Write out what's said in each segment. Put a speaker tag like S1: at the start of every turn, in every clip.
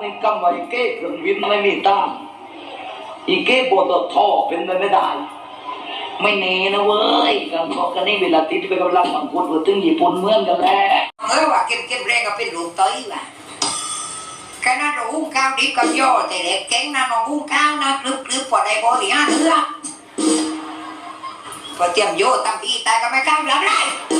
S1: ในกำไว้เก้เครื่องวินไม่มีตั้งอีเก้ปวดท่อเป็นไปไม่ได้ ไม่เนนะเว้ยกันพอกันนี่เวลาติดไปกำลังมังคุดไปถึงญี่ปุ่นเมือนกันแล้ว
S2: เออว่าเก็บเก็บแรงก็เป็นลูกเต้ยว่ะขนาดเราหุ้มข้าวดิบกับย่อแต่เด็กแก๊งนะน้องหุ้มข้าวนะกรึบกรึบพอได้บริหารเรือพอเตรียมโยตั้งทีตายก็ไม่กล้ารับได้เอ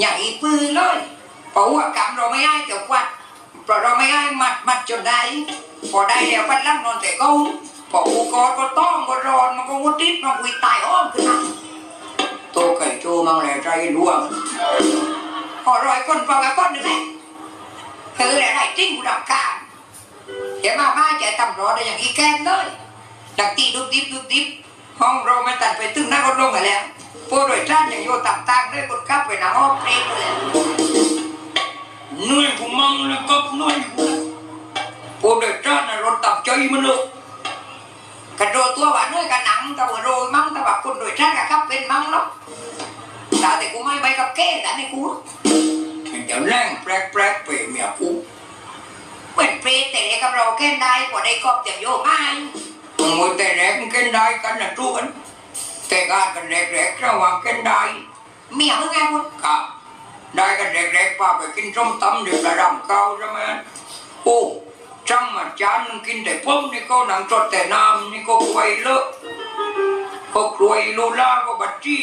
S2: อย่างอีปืนเลยเพราะว่ากรรมเราไม่ให้เดี๋ยวควัดเพราะเราไม่ให้มัดมัดจนได้พอได้แล้วพัดลังนอนแต่ก็พอกูกอดก็ต้องก็รอนมันก็วุติดมันกุยตายอ้อมขึ้นมาโตไก่โจมังแหล่ใจร่วงพอรอยก้นพอกับก้นหนึ่งแหละคือแหละไรจริงกูดับการเดี๋ยวมาบ้าจะทำรอได้อย่างอีแกนเลยดักตีดุบดิบดุบดิบห้องเราไม่ตัดไปตึ้งนั่งก็ลงไปแล้ว พวกโดยท่านอย่าโยต่ำตั้งด้วยคนขับไปนังห้องเพลงเลย
S1: นื่ยกูมั่งแล้วก็นื่ยกูพวกเด็กจ้าน่ะรถตับใจมันเลย
S2: กระโดดตัวว่านื้อกันหนังตะวันโรยมั่งตะบักคนโดยท่านกับขับเป็นมั่งเนาะแต่แต่กูไม่ไปกับเก้แต่ในกู
S1: เดี๋ยวแรงแปลกแปลกๆไปเมียกู
S2: เหมือนเปรตแต่เด็กกับเราแค่ได้กว่าได้กอบเต็มโยไม่
S1: มึงมวยแต่แรกมันเกินได้กันนะทุกคน แต่การกันแรกๆระหว่างเกินได้
S2: เมียมึงไงคุณ
S1: ครับได้กันแรกๆป้าไปกินส้มตำเดือดระดำเก่าใช่ไหมโอ้จังมาจานนึงกินแต่พมนี่ก็หนังจดแต่น้ำนี่ก็กล้วยเลอะก็กล้วยโลล่าก็บัดจี้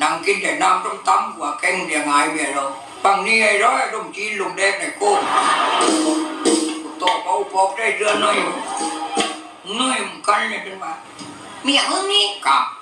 S1: นั่งกินแต่น้ำต้มตำกว่าแกงเรียงไงเมียเราปังนี้ไอ้ร้อยลุงจีนลุงแดงในโก้นโตเบาพอกได้เดือนหน่อยเหนื่อยเหมือนกันเลยเป็นว่า
S2: เมียมึงนี่
S1: กับ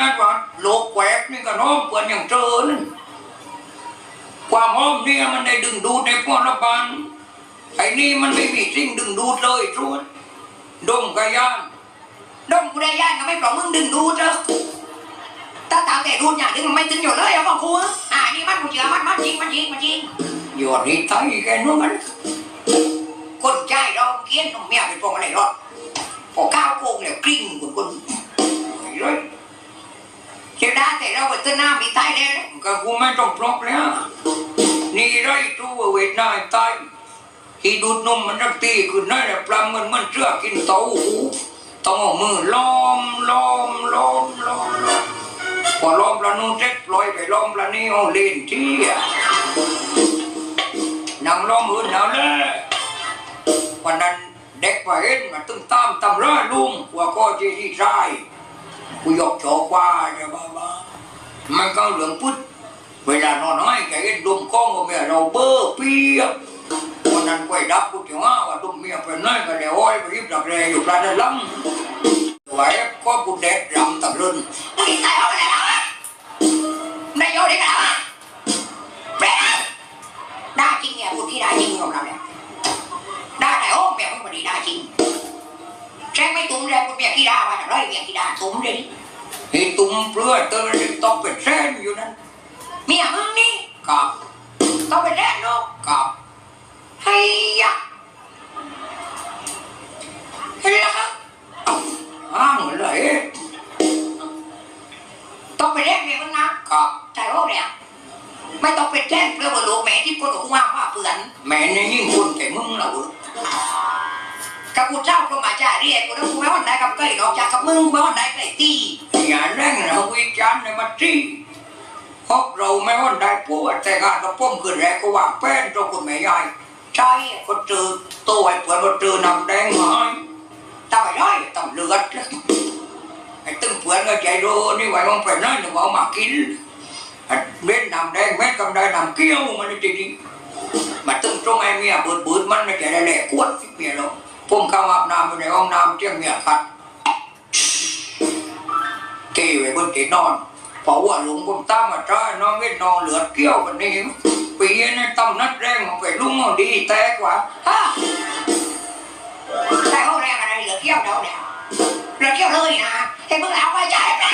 S2: ตามกัน
S1: นัดว่าโลกแหวกนี่ก็น้อมเปิดอย่างเจอนั่นความหอมเนี่ยมันได้ดึงดูดในพวกรับาลไอ้นี่มันไม่มีสิ่งดึงดูดเลยทุกดมกระยาน
S2: ดมกูได้ย่านก็ไม่ปล่อยมึงดึงดูเถอะถ้าตามแต่ดูอย่างนี้มันไม่ถึงอยู่เลยเอาของกูอะอ่านี่มันกูเชื่อมันมันจริงมันจริงมันจริง
S1: หยอดนี่ไตแกนู้นมัน
S2: คนใจเราเกี้ยนตรงเมียเป็นพวกอะไรรอดพอก้าวโกงเนี่ยกลิ้งคนคน
S1: ไอ้เลย
S2: จ้าได้แต่เราเป็นต้นน้ำมีใต้แน่
S1: ก็กูไม่ต้องปลอกแล้วนี่ไรตัวเวทนาตายที่ดูดนมมันรักตีคือนั่นแหละปลาเงินมันเชื่อกินเต้าหูต้องเอามือล้อมล้อมล้อมล้อมล้อมพอล้อมปลานูนเสร็จลอยไปล้อมปลานี่เอาเล่นที่อะนำล้อมอื่นเอาเลยวันนั้นเด็กไปเห็นมาตึงตามตำร้าลุงว่าก็เจดีชาย กูยกโชกว่าเนี่ยบ้าบ้ามันก็เหลืองพุทธเวลานอนน้อยแกเห็ดมกล้องกับเมียเราเบ้อเปียบวันนั้นไปดับกูถึงว่าว่าดมเมียเป็นน้อยก็เดี๋ยวอ้อยไปยิบดักแรอยู่ปลาได้ลังไว้ก็กูเด็ดรำตะลึน
S2: มึงใส่เอาไปแล้ว
S1: เปลือยเตอร์ต้องเป็นแสนอยู่นั่น
S2: เมียมึงนี่
S1: กับ
S2: ต้องเป็นแรกเนาะ
S1: กับ
S2: เฮ้ยยะเฮ้ยละครับ
S1: อ้างเลย
S2: ต้องเป็นแรกเมียมึงนะ
S1: กับ
S2: ใช่โอ้เนี่ยไม่ต้องเป็นแจ้งเพื่อว่าลูกแม่ที่คนของว่าว่าเปื่อน
S1: แม่เนี่ยยิ่งคนแต่มึงเหรอ
S2: กับกูเจ้าก็มาจ่าเรียกกูแล้วกูไม่วันใดกับใกล้ดอกจากกับมึงกูไม่วันใดใกล้ตี
S1: ไอย่าแรงนะวิจารณ์ในมาที่เพราะเราไม่ว่าได้ปวดแต่งานเราป้อมขึ้นแรกก็วางแป้นตรงคุณแม่ยายใช่ก็เจอตัวไอ้เปิดก็เจอนำแดงหายตายได้ต้องเลือดไอ้ตึ้งเพื่อนก็ใจโดนี่ไว้มองไปนั่นหนูเอามากินเม็ดนำแดงเม็ดกำไดน้ำเกี้ยวมันจริงๆมาตึ้งตรงไอ้เมียบืดบืดมันไม่ใจได้แหลกขวดเมียเราผมเข้าอาบน้ำอยู่ในห้องน้ำเที่ยงเมียขัด เกไว้บนที่นอนเพราะว่าหลุงผมตามมาจ้าน้องเวทนองเหลือเกี้ยวกันนี่ปีนี้ตั้มนัดแรงมันไปลุงเอาดีแต่กว่า
S2: ฮะแต่ห้องแรกอะไรเหลือเที่ยวเดียวเนี่ยเหลือเที่ยวเลยนะเห็นมึงแล้วก็จ่ายไป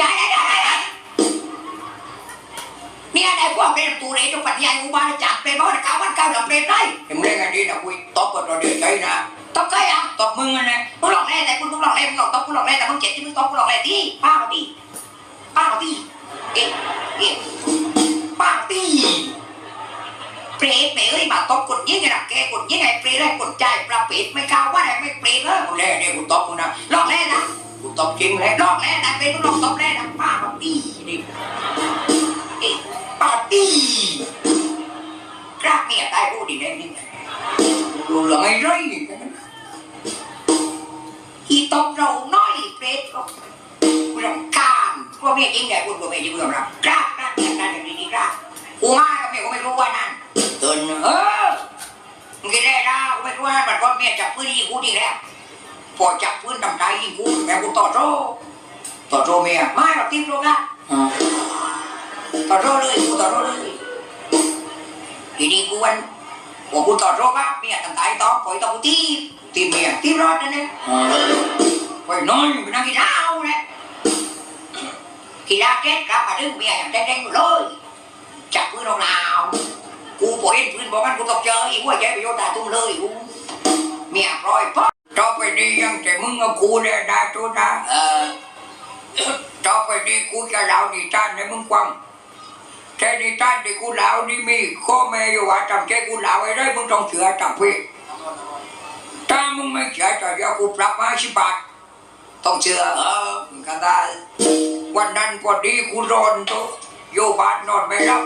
S2: ย้ายได้ได้ได้เนี่ยได้พวกเป็นตูเรจงปัญญาอุบาลจักเป็นเพราะว่าวันเก่าหลังเป็นได้
S1: เห็นเรื่องอันนี้นะคุย
S2: งเปรตได้กดใจปลาเปรตไม่กล้าว่าอะไรไม่เปรตเลย
S1: กูแล่เนี่ยกูตบมึงนะ
S2: หลอกแร่นะ
S1: กูตบจริงแหละ
S2: หลอกแร่นะเป็นมึงหลอกตบแร่นะป้ามาตีนี่เอ๊ะป้ามาตีกล้าเมียตายพูดดีแน่นิ่ง
S1: ดูเหลืองไอ้ไร
S2: อีตบเราน้อยเปรตก็รำคาญพวกเมียจริงแต่คุณพวกเมียจริงเบื่อรับกล้าก ก้อนเมียจับปืนยิงกูดีแล้วพอจับปืนทำได้ยิงกูแม่กูต่อโซ่
S1: ต่อโจเมีย
S2: ไม่หรอกทิ้งโลกะ
S1: อ่า
S2: ต่อโซ่เลยกูต่อโซ่เลยทีนี้กูวันว่ากูต่อโซ่ครับเมียทำตายต่อปล่อยต่อกูตีตีเมียตีรอดนั่นเอง
S1: อ่าไปน้อย
S2: กูนั่งกินเหล้าเนี่ยกินเหล้าเจ็ดกลับมาดึงเมียอย่างแดงๆอยู่เลยจับปืนลงลาวกูปล่อยเห็นปืนบอกมันกูตกเจออีกว่าใจไปโยนตาตุ้มเลยกู เมียปล่อยป๊อ
S1: ต่อไปนี้ยังแต่มึงกับกูเนี่ยได้ตัวได้
S2: เออ
S1: ต่อไปนี้กูจะเล่านิทานให้มึงฟังแต่นิทานที่กูเล่านี่มีข้อแม้อยู่ว่าจำใจกูเล่าไว้ได้มึงต้องเชื่อจำพี่ถ้ามึงไม่เชื่อจะเดี๋ยวกูปรับมาสิบบาท
S2: ต้องเชื่อ
S1: เออมึงก็ได้วันนั้นพอดีกูร้อนตัวอยู่บ้านนอนไม่หลับ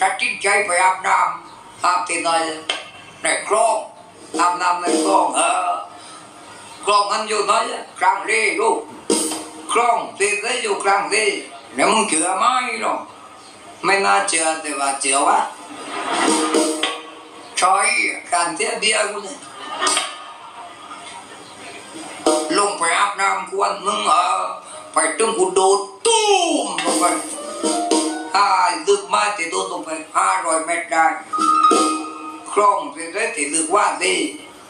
S1: ตัดสินใจไปอาบน้ำอาบที่ไหนในคลอง อาบน้ำในคลองเออคลองนั้นอยู่ไหนกลางเร่ลูกคลองที่ไหนอยู่กลางเร่แล้วมึงเชื่อไหมหรอไม่น่าเชื่อแต่ว่าเชื่อวะใช่การเทียวเดียวกูเนี่ยลงไปอาบน้ำกวนมึงเออไปตึงกูโดดตุ้มลงไปอ่าลึกมากที่โดดลงไปห้าร้อยเมตรได้ คลองที่ได้ที่ลึกว่าดี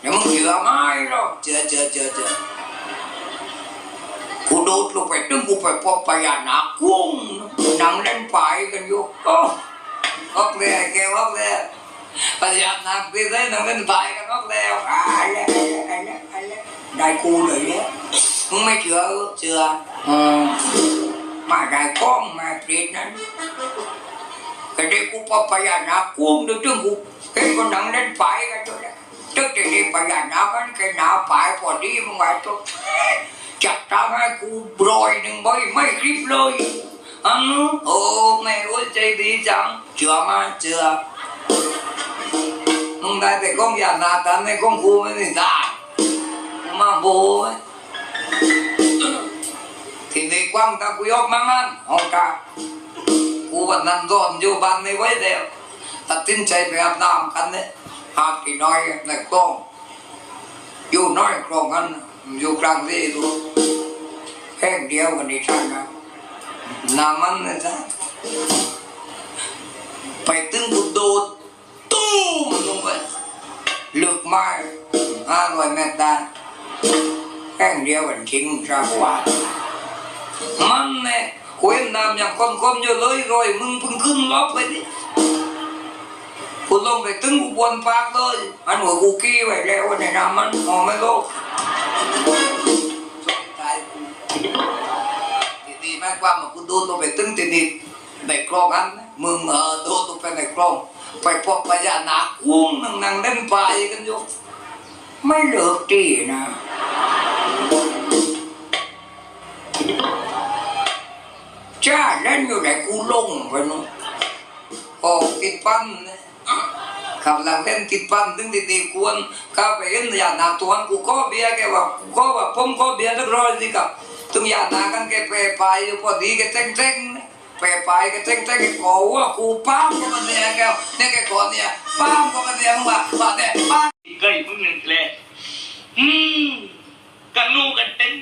S1: เดี๋ยวมึงเชื่อไหมหรอเชื่อเชื่อเชื่อเชื่อกูโดดลงไปตึ้งกูไปพบพญานาคกุ้งนั่งเล่นไปกันอยู่โอ้ออกเลยแกออกเลยพญานาคที่ได้นั่งเล่นไปกันออกแล้วอ่าแล้วอ่าแล้วอ่าแล้วได้กูเลยเนี่ยมึงไม่เชื่อเชื่ออืมมาได้กล้องมาปลี่ยนนั้น cái đây cũng có phải là nó cuồng được chứ cũng cái con nặng lên phải cái chỗ đó tức thì đi phải là nó cái cái nào phải còn đi mà ngoài chỗ chặt ra hai cụ rồi đừng bay mấy clip lôi ăn ô mẹ ơi chơi đi chẳng chưa mà chưa không đây thì con già nà ta này con cu mới thì ta mà bố ấy thì đi quăng ta quý ốc mang ăn không ta กูวันนั้นร้อนอยู่บ้านไม่ไหวแล้วตัดสินใจไปอาบน้ำกันเนี่ยหาที่น้อยในคลองอยู่น้อยคลองกันอยู่กลางที่ดูแห้งเดียวกันนี่ท่านนะน้ำมันนะจ๊ะไปตึงกูโดดตู้มลงไปลึกไม้ห้าร้อยเมตรได้แห้งเดียวกันทิ้งซะกว่ามันเนี่ย คุยน้ำอย่างคมๆอยู่เลยรอยมึงพึ่งขึ้นล็อกไปดิกูลงไปตึงกูบนปากเลยอันหัวกูกี้ไว้แล้วในน้ำมันมองไม่โลกตายกูดีๆมากกว่ามากูโดนลงไปตึงติดๆในคลองอันมึงเออโดนลงไปในคลองไปพบพญานาคกุ้งนั่งนั่งเล่นไปกันอยู่ไม่เลิกตีนะ จ้าเล่นอยู่ไหนกูลงไปนู่นโอ้ติดปั๊มนะขับหลังเล่นติดปั๊มถึงติดตีกวนข้าไปเล่นยานาตัวกูก็เบียร์แกว่ากูก็ว่าผมก็เบียร์สักร้อยสิครับถึงยานากันแกเปรไปพอดีแกเต้งเต้งเปรไปแกเต้งเต้งแกขอว่ากูปั้มก็มาเนี่ยแกเนี่ยแกขอเนี่ยปั้มก็มาเนี่ยมึงว่าว่าแต่ยปั้ม
S3: เคยมึงหนึ่งเลยอืมกันนูกันเต็ม